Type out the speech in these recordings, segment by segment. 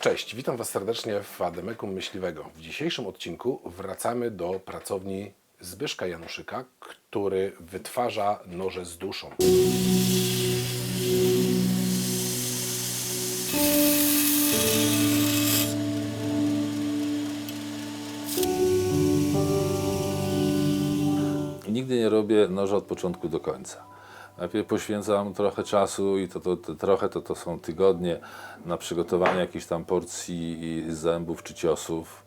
Cześć, witam Was serdecznie w Ademekum Myśliwego. W dzisiejszym odcinku wracamy do pracowni Zbyszka Januszyka, który wytwarza noże z duszą. Nigdy nie robię noża od początku do końca. Najpierw poświęcam trochę czasu i to, to, to trochę to, to są tygodnie na przygotowanie jakiejś tam porcji zębów czy ciosów.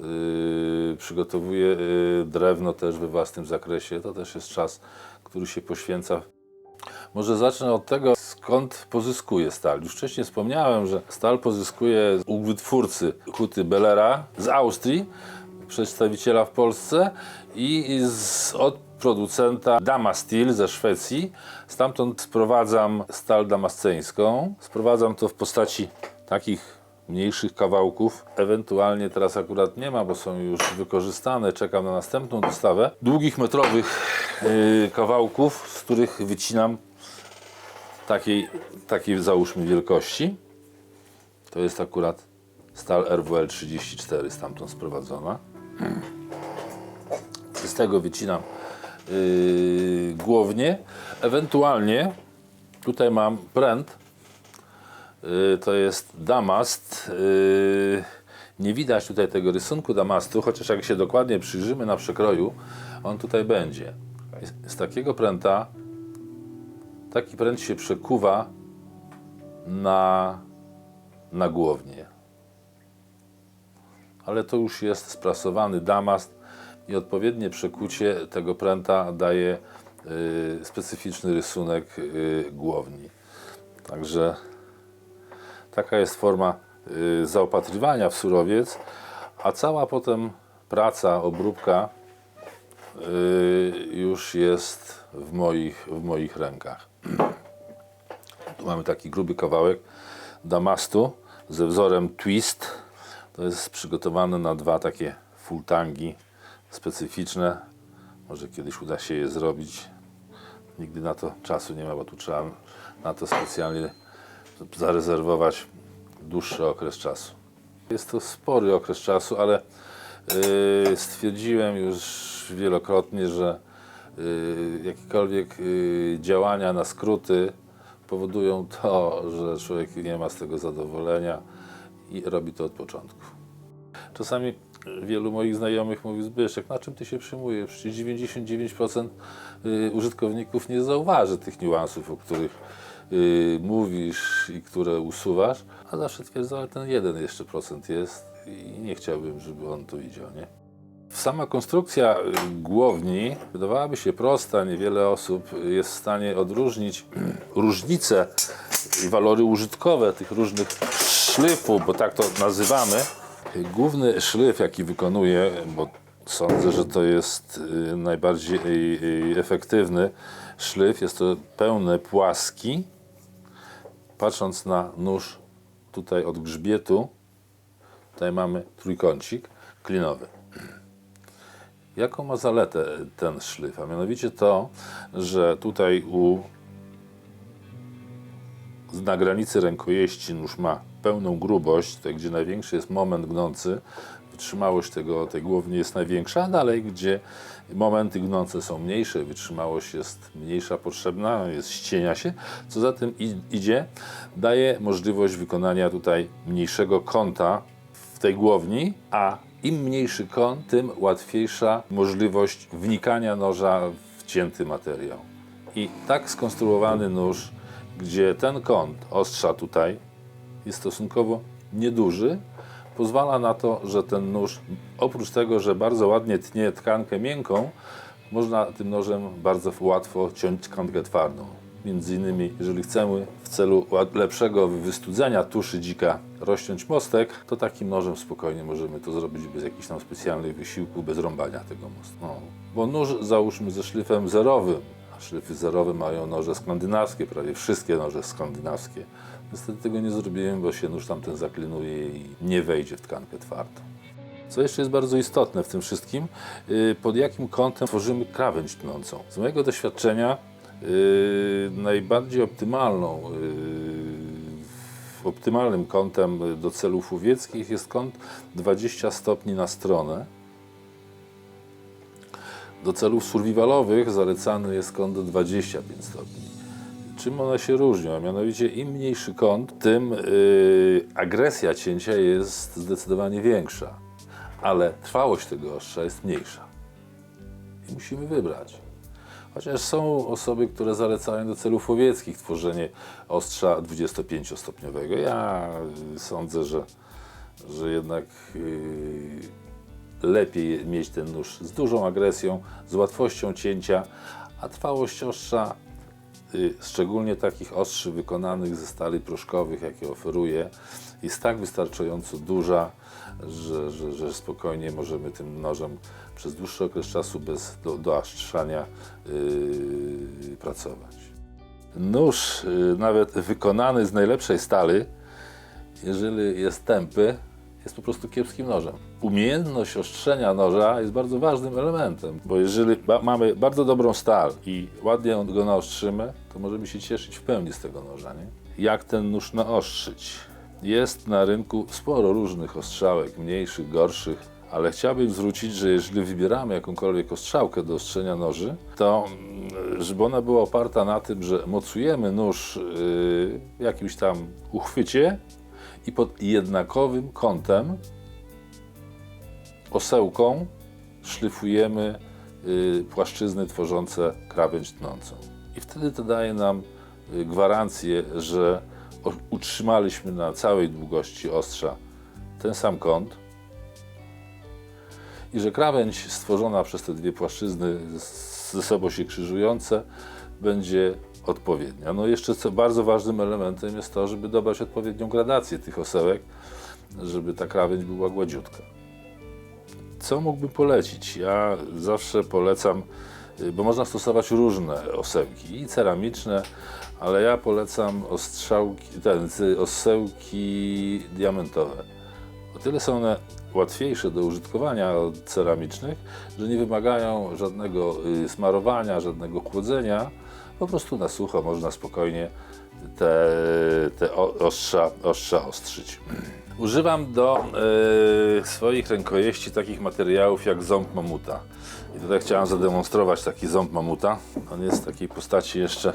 Yy, przygotowuję yy, drewno też we własnym zakresie. To też jest czas, który się poświęca. Może zacznę od tego, skąd pozyskuję stal. Już wcześniej wspomniałem, że stal pozyskuję u wytwórcy huty Bellera z Austrii, przedstawiciela w Polsce i z, od producenta Dama Steel ze Szwecji. Stamtąd sprowadzam stal damasceńską. Sprowadzam to w postaci takich mniejszych kawałków. Ewentualnie teraz akurat nie ma, bo są już wykorzystane. Czekam na następną dostawę. Długich metrowych yy, kawałków, z których wycinam takiej, takiej załóżmy wielkości. To jest akurat stal RWL 34 stamtąd sprowadzona. Z tego wycinam yy, głownie. Ewentualnie tutaj mam pręt. Yy, to jest damast. Yy, nie widać tutaj tego rysunku damastu, chociaż jak się dokładnie przyjrzymy na przekroju, on tutaj będzie. Z, takiego pręta taki pręt się przekuwa na, na głownię. Ale to już jest sprasowany damast i odpowiednie przekucie tego pręta daje y, specyficzny rysunek y, głowni. Także taka jest forma y, zaopatrywania w surowiec, a cała potem praca, obróbka y, już jest w moich, w moich rękach. Tu mamy taki gruby kawałek damastu ze wzorem twist. To jest przygotowane na dwa takie fultangi specyficzne. Może kiedyś uda się je zrobić. Nigdy na to czasu nie ma, bo tu trzeba na to specjalnie zarezerwować dłuższy okres czasu. Jest to spory okres czasu, ale yy, stwierdziłem już wielokrotnie, że yy, jakiekolwiek yy, działania na skróty powodują to, że człowiek nie ma z tego zadowolenia i robi to od początku. Czasami wielu moich znajomych mówi Zbyszek, na czym ty się przyjmujesz? Przecież 99% y, użytkowników nie zauważy tych niuansów, o których y, mówisz i które usuwasz, a zawsze twierdzą, ale ten jeden jeszcze procent jest i nie chciałbym, żeby on to widział, nie? Sama konstrukcja y, głowni wydawałaby się prosta, niewiele osób jest w stanie odróżnić różnice i walory użytkowe tych różnych szlifów, bo tak to nazywamy. Główny szlif, jaki wykonuję, bo sądzę, że to jest y, najbardziej y, y, efektywny szlif, jest to pełny płaski. Patrząc na nóż tutaj od grzbietu, tutaj mamy trójkącik klinowy. Jaką ma zaletę ten szlif? A mianowicie to, że tutaj u na granicy rękojeści nóż ma pełną grubość, gdzie największy jest moment gnący, wytrzymałość tego, tej głowni jest największa, dalej gdzie momenty gnące są mniejsze, wytrzymałość jest mniejsza potrzebna, jest ścienia się, co za tym idzie, daje możliwość wykonania tutaj mniejszego kąta w tej głowni, a im mniejszy kąt, tym łatwiejsza możliwość wnikania noża w cięty materiał. I tak skonstruowany nóż, gdzie ten kąt ostrza tutaj jest stosunkowo nieduży, pozwala na to, że ten nóż, oprócz tego, że bardzo ładnie tnie tkankę miękką, można tym nożem bardzo łatwo ciąć tkankę twardą. Między innymi, jeżeli chcemy w celu lepszego wystudzenia tuszy dzika rozciąć mostek, to takim nożem spokojnie możemy to zrobić bez jakichś tam specjalnych wysiłków, bez rąbania tego mostu. No. Bo nóż załóżmy ze szlifem zerowym, a szlify zerowe mają noże skandynawskie, prawie wszystkie noże skandynawskie. Niestety tego nie zrobiłem, bo się nóż tamten zaklinuje i nie wejdzie w tkankę twardą. Co jeszcze jest bardzo istotne w tym wszystkim, yy, pod jakim kątem tworzymy krawędź tnącą. Z mojego doświadczenia yy, najbardziej optymalną optymalnym kątem do celów łowieckich jest kąt 20 stopni na stronę. Do celów survivalowych zalecany jest kąt 25 stopni. Czym one się różnią? A mianowicie im mniejszy kąt, tym yy, agresja cięcia jest zdecydowanie większa, ale trwałość tego ostrza jest mniejsza. I musimy wybrać. Chociaż są osoby, które zalecają do celów łowieckich tworzenie ostrza 25-stopniowego. Ja y, sądzę, że, że jednak yy, lepiej mieć ten nóż z dużą agresją, z łatwością cięcia, a trwałość ostrza, szczególnie takich ostrzy wykonanych ze stali proszkowych, jakie oferuje, jest tak wystarczająco duża, że, że, że spokojnie możemy tym nożem przez dłuższy okres czasu bez do, yy, pracować. Nóż, yy, nawet wykonany z najlepszej stali, jeżeli jest tępy, jest po prostu kiepskim nożem. Umiejętność ostrzenia noża jest bardzo ważnym elementem, bo jeżeli ba mamy bardzo dobrą stal i ładnie go naostrzymy, to możemy się cieszyć w pełni z tego noża. Nie? Jak ten nóż naostrzyć? Jest na rynku sporo różnych ostrzałek, mniejszych, gorszych, ale chciałbym zwrócić, że jeżeli wybieramy jakąkolwiek ostrzałkę do ostrzenia noży, to mm, żeby ona była oparta na tym, że mocujemy nóż yy, w jakimś tam uchwycie i pod jednakowym kątem osełką szlifujemy y, płaszczyzny tworzące krawędź tnącą. I wtedy to daje nam y, gwarancję, że utrzymaliśmy na całej długości ostrza ten sam kąt i że krawędź stworzona przez te dwie płaszczyzny ze sobą się krzyżujące będzie odpowiednia. No jeszcze co bardzo ważnym elementem jest to, żeby dobrać odpowiednią gradację tych osełek, żeby ta krawędź była gładziutka. Co mógłbym polecić? Ja zawsze polecam, y, bo można stosować różne osełki, i ceramiczne, ale ja polecam ostrzałki, ten, osełki diamentowe. O tyle są one łatwiejsze do użytkowania od ceramicznych, że nie wymagają żadnego y, smarowania, żadnego chłodzenia. Po prostu na sucho można spokojnie te, te ostrza, ostrza ostrzyć. Używam do y, swoich rękojeści takich materiałów jak ząb mamuta. I tutaj chciałem zademonstrować taki ząb mamuta. On jest w takiej postaci jeszcze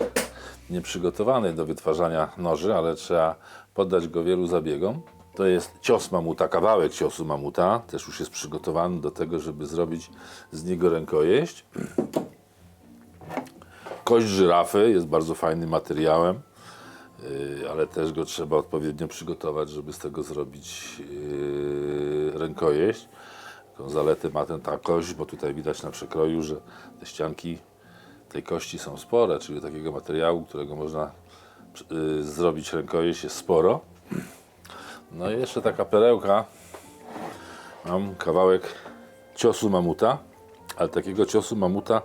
nieprzygotowanej do wytwarzania noży, ale trzeba poddać go wielu zabiegom. To jest cios mamuta, kawałek ciosu mamuta, też już jest przygotowany do tego, żeby zrobić z niego rękojeść. Kość żyrafy jest bardzo fajnym materiałem, ale też go trzeba odpowiednio przygotować, żeby z tego zrobić yy, rękojeść. Taką zaletę ma ten, ta kość, bo tutaj widać na przekroju, że te ścianki tej kości są spore, czyli takiego materiału, którego można yy, zrobić rękojeść jest sporo. No i jeszcze taka perełka. Mam kawałek ciosu mamuta, ale takiego ciosu mamuta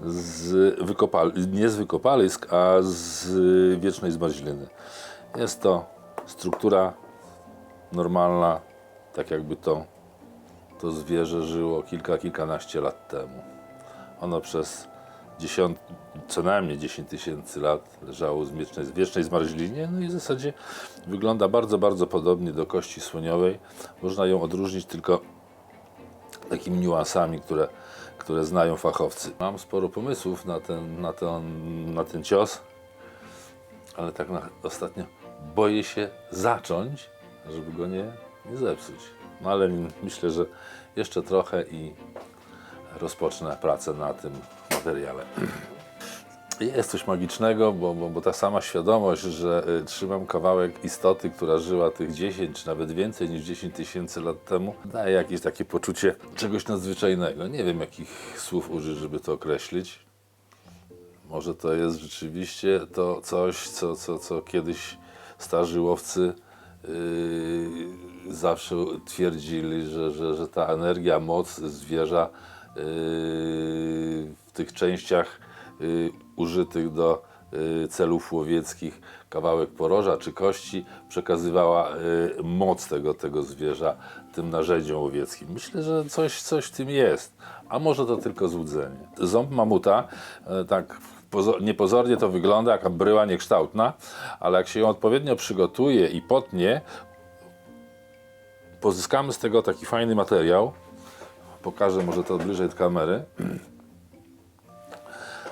z wykopal, nie z wykopalisk, a z wiecznej zmarzliny. Jest to struktura normalna, tak jakby to, to zwierzę żyło kilka, kilkanaście lat temu. Ono przez dziesiąt, co najmniej 10 tysięcy lat leżało w wiecznej, wiecznej zmarzlinie, no i w zasadzie wygląda bardzo, bardzo podobnie do kości słoniowej. Można ją odróżnić tylko takimi niuansami, które, które znają fachowcy. Mam sporo pomysłów na ten, na ten, na ten cios, ale tak na, ostatnio boję się zacząć, żeby go nie, nie zepsuć. No ale myślę, że jeszcze trochę i rozpocznę pracę na tym materiale. Jest coś magicznego, bo, bo, bo ta sama świadomość, że y, trzymam kawałek istoty, która żyła tych 10 czy nawet więcej niż 10 tysięcy lat temu, daje jakieś takie poczucie czegoś nadzwyczajnego. Nie wiem, jakich słów użyć, żeby to określić. Może to jest rzeczywiście to coś, co, co, co kiedyś starzy łowcy yy, zawsze twierdzili, że, że, że ta energia, moc zwierza yy, w tych częściach użytych do yy, celów łowieckich, kawałek poroża czy kości przekazywała yy, moc tego, tego zwierza tym narzędziom łowieckim. Myślę, że coś, coś w tym jest, a może to tylko złudzenie. Ząb mamuta, e, tak pozo- niepozornie to wygląda, jaka bryła niekształtna, ale jak się ją odpowiednio przygotuje i potnie, pozyskamy z tego taki fajny materiał. Pokażę może to bliżej od kamery.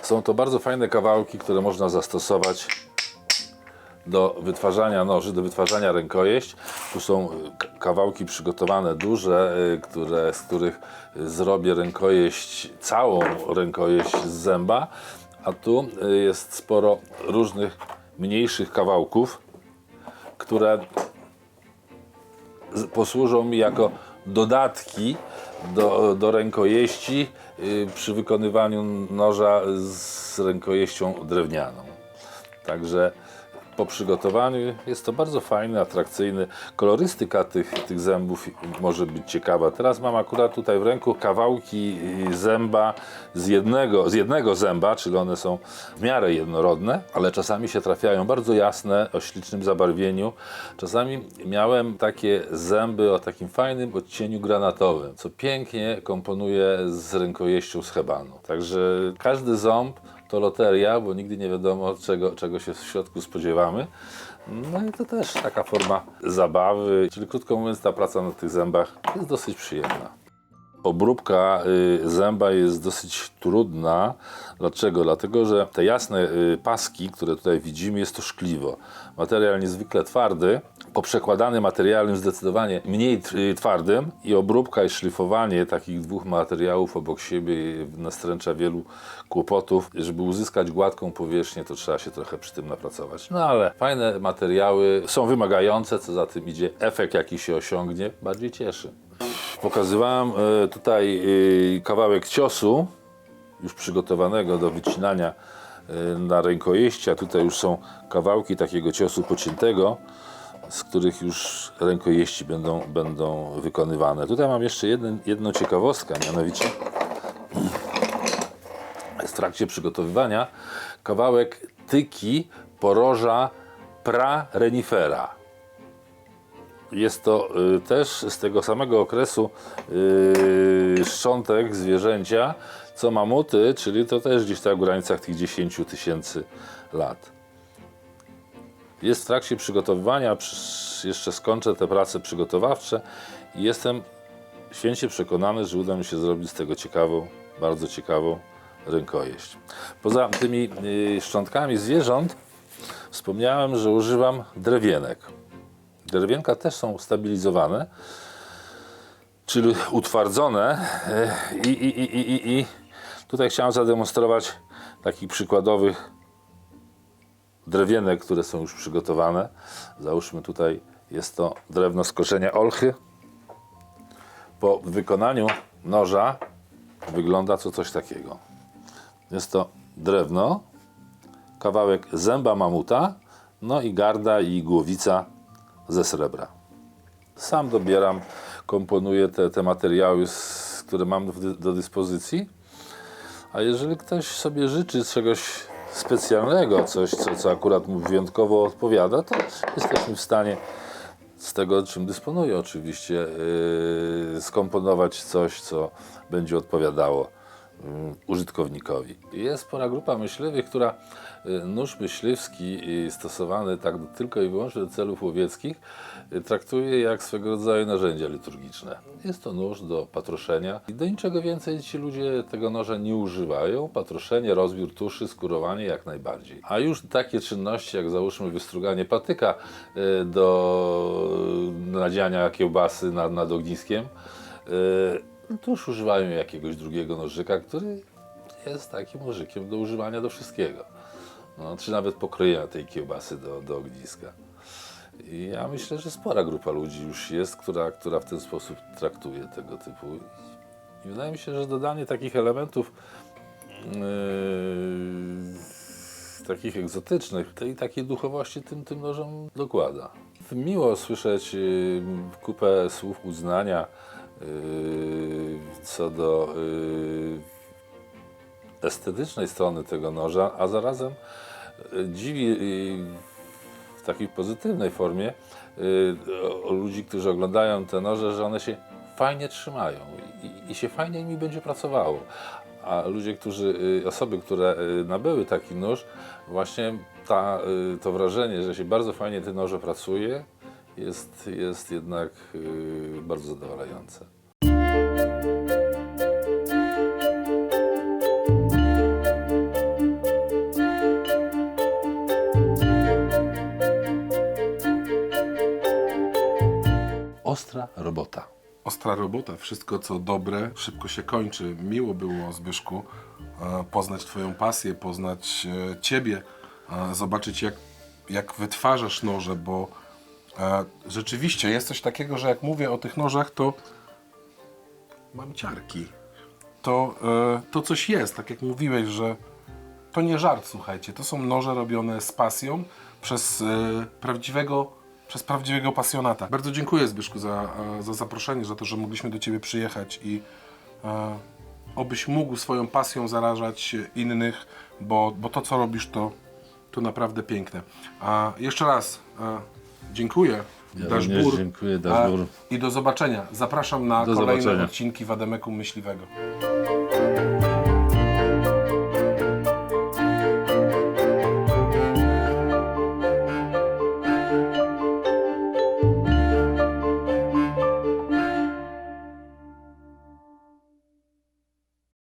Są to bardzo fajne kawałki, które można zastosować do wytwarzania noży, do wytwarzania rękojeść. Tu są y, kawałki przygotowane duże, y, które, z których y, zrobię rękojeść, całą rękojeść z zęba, a tu jest sporo różnych mniejszych kawałków, które posłużą mi jako dodatki do, do rękojeści przy wykonywaniu noża z rękojeścią drewnianą. Także po przygotowaniu jest to bardzo fajny, atrakcyjny. Kolorystyka tych, tych zębów może być ciekawa. Teraz mam akurat tutaj w ręku kawałki zęba z jednego, z jednego zęba, czyli one są w miarę jednorodne, ale czasami się trafiają bardzo jasne, o ślicznym zabarwieniu. Czasami miałem takie zęby o takim fajnym odcieniu granatowym, co pięknie komponuje z rękojeścią z hebanu. Także każdy ząb to loteria, bo nigdy nie wiadomo, czego, czego się w środku spodziewamy. No i to też taka forma zabawy, czyli krótko mówiąc, ta praca na tych zębach jest dosyć przyjemna. Obróbka y, zęba jest dosyć trudna. Dlaczego? Dlatego, że te jasne y, paski, które tutaj widzimy, jest to szkliwo. Materiał niezwykle twardy, poprzekładany materiałem zdecydowanie mniej y, twardym i obróbka i szlifowanie takich dwóch materiałów obok siebie nastręcza wielu kłopotów. Żeby uzyskać gładką powierzchnię, to trzeba się trochę przy tym napracować. No ale fajne materiały są wymagające, co za tym idzie. Efekt, jaki się osiągnie, bardziej cieszy. Pokazywałem e, tutaj e, kawałek ciosu, już przygotowanego do wycinania e, na rękojeści, a tutaj już są kawałki takiego ciosu pociętego, z których już rękojeści będą, będą wykonywane. Tutaj mam jeszcze jeden, jedną ciekawostkę, mianowicie w trakcie przygotowywania kawałek tyki poroża pra renifera. Jest to y, też z tego samego okresu y, szczątek zwierzęcia, co mamuty, czyli to też gdzieś tak w granicach tych 10 tysięcy lat. Jest w trakcie przygotowywania, przy- jeszcze skończę te prace przygotowawcze i jestem święcie przekonany, że uda mi się zrobić z tego ciekawą, bardzo ciekawą rękojeść. Poza tymi y, szczątkami zwierząt wspomniałem, że używam drewienek. Drewienka też są stabilizowane, czyli utwardzone e, i, i, i, i, i, tutaj chciałem zademonstrować takich przykładowych drewienek, które są już przygotowane. Załóżmy tutaj jest to drewno z olchy. Po wykonaniu noża wygląda to coś takiego. Jest to drewno, kawałek zęba mamuta, no i garda i głowica ze srebra. Sam dobieram, komponuję te, te materiały, które mam do, dyspozycji. A jeżeli ktoś sobie życzy czegoś specjalnego, coś, co, co akurat mu wyjątkowo odpowiada, to jesteśmy w stanie z tego, czym dysponuję oczywiście, yy, skomponować coś, co będzie odpowiadało użytkownikowi. Jest spora grupa myśliwych, która yy, nóż myśliwski stosowany tak tylko i wyłącznie do celów łowieckich yy, traktuje jak swego rodzaju narzędzie liturgiczne. Jest to nóż do patroszenia i do niczego więcej ci ludzie tego noża nie używają. Patroszenie, rozbiór tuszy, skurowanie jak najbardziej. A już takie czynności jak załóżmy wystruganie patyka yy, do nadziania kiełbasy nad, nad ogniskiem, no to już używają jakiegoś drugiego nożyka, który jest takim nożykiem do używania do wszystkiego. No, czy nawet pokrojenia tej kiełbasy do, do ogniska. I ja myślę, że spora grupa ludzi już jest, która, która w ten sposób traktuje tego typu. I wydaje mi się, że dodanie takich elementów yy, takich egzotycznych, tej takiej duchowości tym, tym nożom dokłada. Miło słyszeć yy, kupę słów uznania co do yy, estetycznej strony tego noża, a zarazem y, dziwi w takiej pozytywnej formie ludzi, którzy oglądają te noże, że one się fajnie trzymają i, się fajnie mi będzie pracowało. A ludzie, którzy, osoby, które nabyły taki nóż, właśnie ta, to wrażenie, że się bardzo fajnie te noże pracuje, jest, jest jednak y, bardzo zadowalające. Ostra robota. Ostra robota, wszystko co dobre, szybko się kończy. Miło było, Zbyszku, e, poznać Twoją pasję, poznać e, Ciebie, e, zobaczyć jak, jak wytwarzasz noże, bo rzeczywiście jest coś takiego, że jak mówię o tych nożach, to mam ciarki. To, e, to coś jest, tak jak mówiłeś, że to nie żart, słuchajcie. To są noże robione z pasją przez e, prawdziwego, przez prawdziwego pasjonata. Bardzo dziękuję Zbyszku za, e, za zaproszenie, za to, że mogliśmy do Ciebie przyjechać i e, obyś mógł swoją pasją zarażać innych, bo, bo to, co robisz, to, to naprawdę piękne. A jeszcze raz e, dziękuję. Ja Bór. dziękuję. I do zobaczenia. Zapraszam na Do kolejne zobaczenia. odcinki Wademeku Myśliwego.